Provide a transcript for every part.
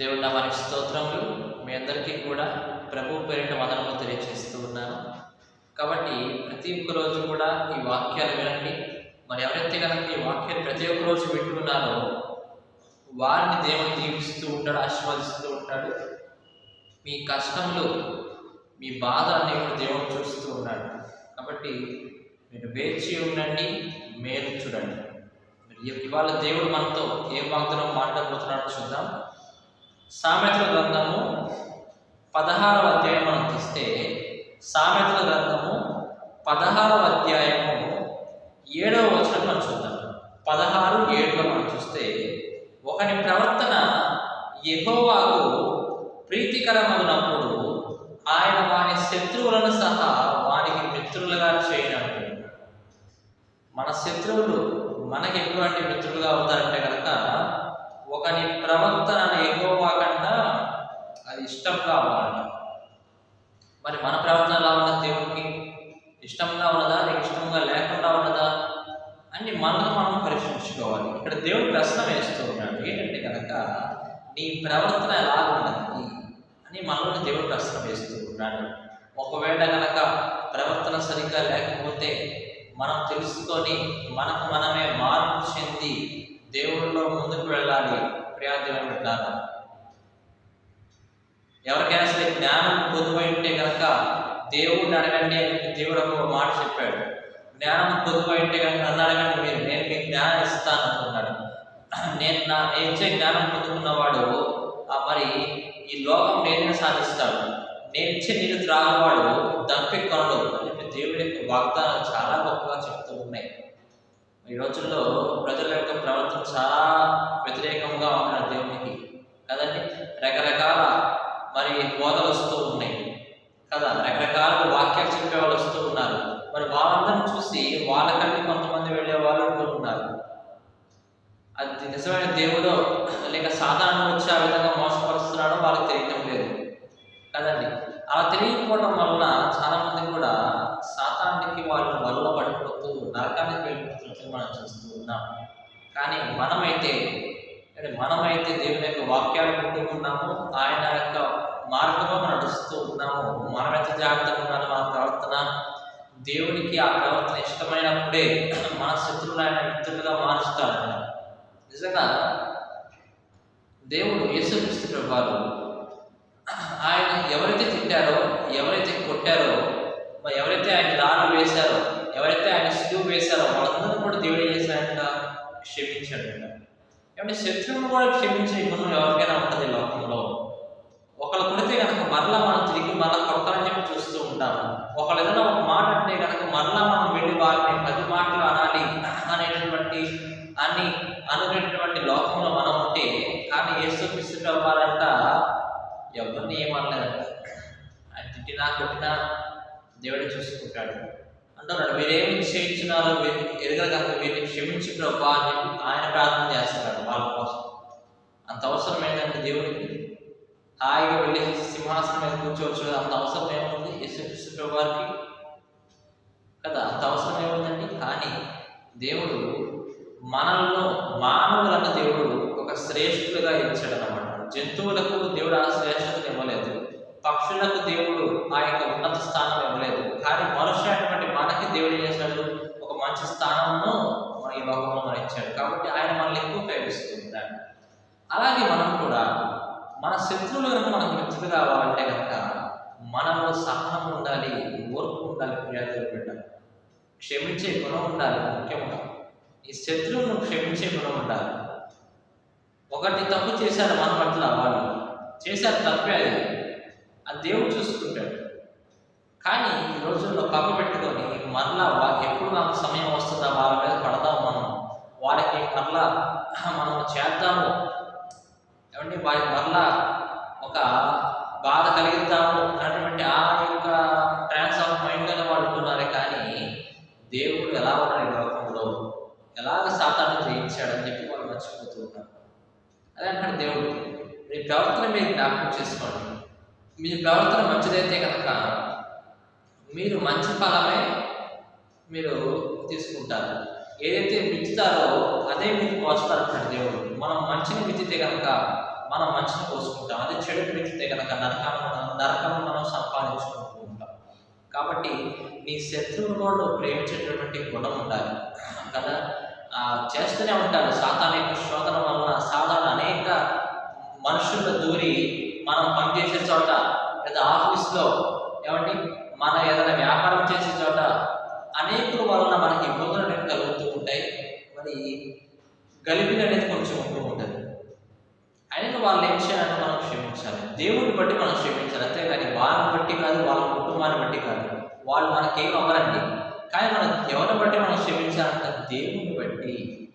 దేవుడు నామానికి స్తోత్రములు. మీ అందరికీ కూడా ప్రభు పేరిట వదనము తెలియజేస్తూ ఉన్నాను. కాబట్టి ప్రతి ఒక్క రోజు కూడా ఈ వాక్యాలు వినండి. మరి ఎవరైతే కనుక ఈ వాక్యాలు ప్రతి ఒక్క రోజు వింటున్నారో వారిని దేవుడు దీవిస్తూ ఉంటాడు ఆశీర్వదిస్తూ ఉంటాడు. మీ కష్టములు మీ బాధ అనేవి దేవుడు చూస్తూ ఉన్నాడు. కాబట్టి మీరు వేచి ఉండండి మేలు చూడండి. ఇవాళ దేవుడు మనతో ఏ వాగ్దానం మాట్లాడబోతున్నాడో చూద్దాం. సామెతల గ్రంథము పదహారవ అధ్యాయం మనం తీస్తే సామెతల గ్రంథము పదహారవ అధ్యాయము ఏడవ వచనం మనం చూద్దాం. పదహారు ఏడులో మనం చూస్తే ఒకని ప్రవర్తన యెహోవాకు ప్రీతికరమగినప్పుడు ఆయన వాని శత్రువులను సహా వానికి మిత్రులుగా చేయడం మన శత్రువులు మనకి ఎటువంటి మిత్రులుగా అవుతారంటే కనుక ఒకని ప్రవర్తన ఎక్కువగా కన్నా అది ఇష్టంగా ఉందంట మరి మన ప్రవర్తన ఎలా ఉన్నది దేవుడికి ఇష్టంగా ఉన్నదా? నీకు ఇష్టంగా లేకుండా ఉన్నదా? అని మనల్ని మనం పరీక్షించుకోవాలి. ఇక్కడ దేవుడు ప్రశ్న వేస్తూ ఉన్నాడు. ఏంటంటే కనుక నీ ప్రవర్తన ఎలా ఉన్నది అని మనల్ని దేవుడు ప్రశ్న వేస్తూ ఉన్నాడు. ఒకవేళ కనుక ప్రవర్తన సరిగ్గా లేకపోతే మనం తెలుసుకొని మనకు మనమే మార్పు చెంది దేవుళ్ళలో ముందుకు వెళ్ళాలి. ప్రియాదేవం పెట్టాలి ఎవరికైనా సరే జ్ఞానం పొదువై ఉంటే కనుక దేవుడిని అడగండి అని దేవుడు ఒక మాట చెప్పాడు. జ్ఞానం పొదువై ఉంటే కనుక నన్ను అడగండి మీరు. నేను మీకు జ్ఞానం ఇస్తాను అనుకున్నాడు నేను నా నేను ఇచ్చే జ్ఞానం పొందుకున్నవాడు ఆ మరి ఈ లోకం నేనే సాధిస్తాడు నేను ఇచ్చే నీరు త్రాగవాడు దప్పికొనడు అని చెప్పి దేవుడి యొక్క వాగ్దానాలు చాలా గొప్పగా చెప్తూ ఉన్నాయి. ఈ రోజుల్లో ప్రజల యొక్క ప్రవర్తన చాలా వ్యతిరేకంగా ఉన్నారు దేవునికి. కదండి? రకరకాల మరి బోధలు వస్తూ ఉన్నాయి. కదా? రకరకాల వాక్యాలు చెప్పే వాళ్ళు వస్తూ ఉన్నారు. మరి వాళ్ళందరిని చూసి వాళ్ళకంటే కొంతమంది వెళ్ళే వాళ్ళు ఉన్నారు. అది నిజమైన దేవుడో లేక సాధారణ వచ్చి ఆ విధంగా మోసపరుస్తున్నాడో వాళ్ళకి తెలియటం లేదు కదండి అలా తెలియకపోవడం వలన చాలా మంది కూడా సాతానికి వాళ్ళు వల్ల పడిపోతూ నరకానికి వెళ్ళిపోతున్నట్లు మనం చూస్తూ ఉన్నాం కానీ మనమైతే అంటే మనమైతే దేవుని యొక్క వాక్యాలు వింటూ ఉన్నాము. ఆయన యొక్క మార్గంలో మనం నడుస్తూ ఉన్నాము. మనం ఎంత జాగ్రత్తగా ఉన్నాను మన ప్రవర్తన దేవునికి ఆ ప్రవర్తన ఇష్టమైనప్పుడే మన శత్రువులు ఆయన మిత్రులుగా మారుస్తాడు నిజంగా దేవుడు యేసుక్రీస్తు ప్రభాలు ఆయన ఎవరైతే తిట్టారో ఎవరైతే కొట్టారో ఎవరైతే ఆయన దారులు వేశారో ఎవరైతే ఆయన సిలువు వేశారో వాళ్ళందరూ కూడా దేవుడు ఏం చేశాడంట క్షమించాడంట ఏమంటే శత్రువును కూడా క్షమించే గుణం ఎవరికైనా ఉంటుంది లోకంలో. ఒకళ్ళు కొడితే కనుక మరలా మనం తిరిగి మరలా కొడతామని చెప్పి చూస్తూ ఉంటాము. ఒకళ్ళు ఏదైనా ఒక మాట అంటే కనుక మరలా మనం వెళ్ళి వారిని పది మాటలు అనాలి అనేటటువంటి అని అనుకునేటువంటి లోకంలో మనం ఉంటే కానీ ఏసు క్రీస్తు అవ్వాలంట ఎవరిని ఏమనలేదంట. ఆయన తిట్టినా కొట్టినా దేవుడే చూసుకుంటాడు. అంటున్నాడు మీరేమి చేయించున్నారో మీరు ఎరగల కనుక వీరిని క్షమించి ప్రభా అని చెప్పి ఆయన ప్రార్థన చేస్తున్నాడు వాళ్ళ కోసం. అంత అవసరం ఏంటంటే దేవుడికి హాయిగా వెళ్ళి సింహాసనం మీద కూర్చోవచ్చు అంత అవసరం ఏముంది? యేసుక్రీస్తు ప్రభువారికి? కదా అంత అవసరం ఏముందండి? కానీ దేవుడు మనల్లో మానవులన్న దేవుడు ఒక శ్రేష్ఠులుగా ఇచ్చాడు అనమాట జంతువులకు దేవుడు ఆ శ్రేష్ఠతను ఇవ్వలేదు. పక్షులకు దేవుడు ఆ యొక్క ఉన్నత స్థానం ఇవ్వలేదు కానీ మనుషులు అయినటువంటి మనకి దేవుడు ఏం చేశాడు ఒక మంచి స్థానంను మన ఈ లోకంలో మనం ఇచ్చాడు. కాబట్టి ఆయన మనల్ని ఎక్కువ ప్రేమిస్తూ ఉంటాడు. అలాగే మనం కూడా మన శత్రువులు కనుక మనకు మిత్రులు కావాలంటే కనుక మనలో సహనం ఉండాలి ఓర్పు ఉండాలి ప్రియాదేవి బిడ్డ క్షమించే గుణం ఉండాలి ముఖ్యంగా ఈ శత్రువును క్షమించే గుణం ఉండాలి. ఒకటి తప్పు చేశారు మన పట్ల వాళ్ళు చేశారు తప్పే అది. అది దేవుడు చూసుకుంటాడు. కానీ ఈ రోజుల్లో కప్ప పెట్టుకొని మరలా ఎప్పుడు నాకు సమయం వస్తుందా వాళ్ళ మీద పడదాం మనం? వాళ్ళకి మరలా మనం చేద్దాము. ఏమంటే వారికి మరలా ఒక బాధ కలిగిద్దాము అన్నటువంటి ఆ యొక్క ట్రాన్స్ ఆఫ్ మైండ్గానే వాడుతున్నారు కానీ దేవుడు ఎలా ఉన్నాడు ఈ లోకంలో? ఎలాగ సాతాన్ని జయించాడని చెప్పి వాళ్ళు మర్చిపోతూ ఉన్నారు. అదే అంటాడు దేవుడు మీ ప్రవర్తన మీరు జ్ఞాపకం చేసుకోండి. మీ ప్రవర్తన మంచిదైతే కనుక మీరు మంచి ఫలమే మీరు తీసుకుంటారు. ఏదైతే విత్తుతారో అదే మీరు కోస్తారంటాడు దేవుడు. మనం మంచిని విత్తితే కనుక మనం మంచిని కోసుకుంటాం అదే చెడు పెంచితే కనుక నరకం నరకం మనం సంపాదించుకుంటూ ఉంటాం. కాబట్టి నీ శత్రువును కూడా ప్రేమించేటటువంటి గుణం ఉండాలి. కదా? చేస్తూనే ఉంటారు. సాతాన్ యొక్క శోధన వలన సాధారణ అనేక మనుషుల్లో దూరి మనం పనిచేసే చోట లేదా ఆఫీస్లో ఏమండి? మన ఏదైనా వ్యాపారం చేసే చోట అనేకుల వలన మనకి ఇబ్బందులు అనేవి కలుగుతూ ఉంటాయి మరి గలిబిలి అనేది కొంచెం ఉంటూ ఉంటుంది. అయినా వాళ్ళు ఏం చేయాలంటే మనం క్షమించాలి. దేవుడిని బట్టి మనం క్షమించాలి. అంతేగాని వాళ్ళని బట్టి కాదు వాళ్ళ కుటుంబాన్ని బట్టి కాదు. వాళ్ళు మనకేం అవ్వరండి. కానీ మనం ఎవరిని బట్టి మనం క్షమించాలంటే దేవుడిని బట్టి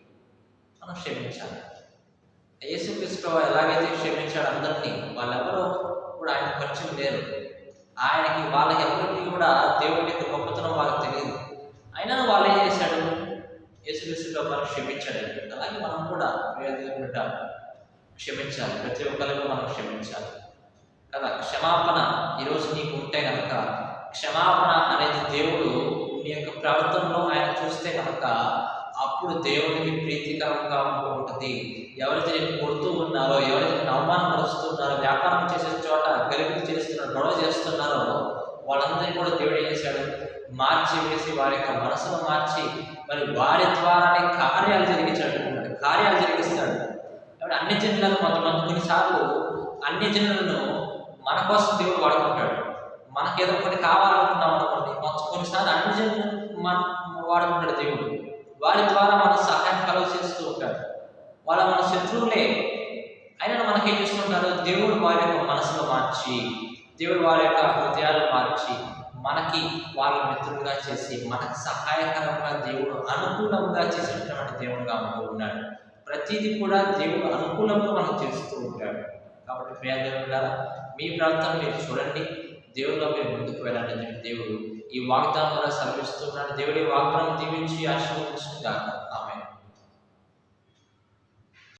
మనం క్షమించాలి. యేసుక్రీస్తు ఎలాగైతే క్షమించాడు అందరినీ వాళ్ళెవరో కూడా ఆయన పరిచయం లేరు. ఆయనకి వాళ్ళకి ఎవరికి కూడా దేవుడి యొక్క గొప్పతనం వాళ్ళకి తెలియదు. అయినా వాళ్ళు ఏం చేశాడు? యేసుక్రీస్తుతో మనకు క్షమించాడు. అలాగే మనం కూడా ప్రియ క్షమించాలి. ప్రతి ఒక్కరికి మనం క్షమించాలి. కదా క్షమాపణ ఈరోజు నీకు ఉంటే కనుక క్షమాపణ అనేది దేవుడు నీ యొక్క ప్రవర్తనలో ఆయన చూస్తే కనుక అప్పుడు దేవునికి ప్రీతికరంగా ఉంటుంది. ఎవరైతే కొడుతూ ఉన్నారో ఎవరైతే నేను అవమానపరుస్తున్నారో వ్యాపారం చేసే చోట గలిపి చేస్తున్నారో గొడవ చేస్తున్నారో వాళ్ళందరినీ కూడా దేవుడు ఏం చేశాడు? మార్చి వేసి వారి యొక్క మనసును మార్చి మరి వారి ద్వారానే కార్యాలు జరిగించాడు. కార్యాలు జరిగిస్తాడు. కాబట్టి అన్ని జనులను కొంతమంది కొన్నిసార్లు అన్ని జనులను మన కోసం దేవుడు వాడుకుంటాడు. మనకేదో ఒకటి కావాలనుకున్నాం అనుకోండి కొంత కొన్నిసార్లు అన్ని జనులను మన వాడుకుంటాడు దేవుడు. వారి ద్వారా మన సహాయం కలవ చేస్తూ ఉంటాడు. వాళ్ళ మన శత్రువులే. అయినా మనకేం చేస్తుంటారు దేవుడు వారి యొక్క మనసులో మార్చి దేవుడు వారి యొక్క హృదయాలు మార్చి మనకి వాళ్ళ మిత్రులుగా చేసి మనకి సహాయకరంగా దేవుడు అనుకూలంగా చేసినటువంటి దేవుడుగా మనకు ఉన్నాడు. ప్రతిదీ కూడా దేవుడు అనుకూలంగా మనకు చేస్తూ ఉంటాడు. కాబట్టి ప్రియ దేవుడు మీ ప్రాంతం మీరు చూడండి. దేవుడిలో మీరు ముందుకు వెళ్ళండి చెప్పి దేవుడు ఈ వాగ్దానం ద్వారా సెలవిస్తున్నాడు. దేవుడి వాగ్దానం దీవించి ఆశీర్వదించుగాక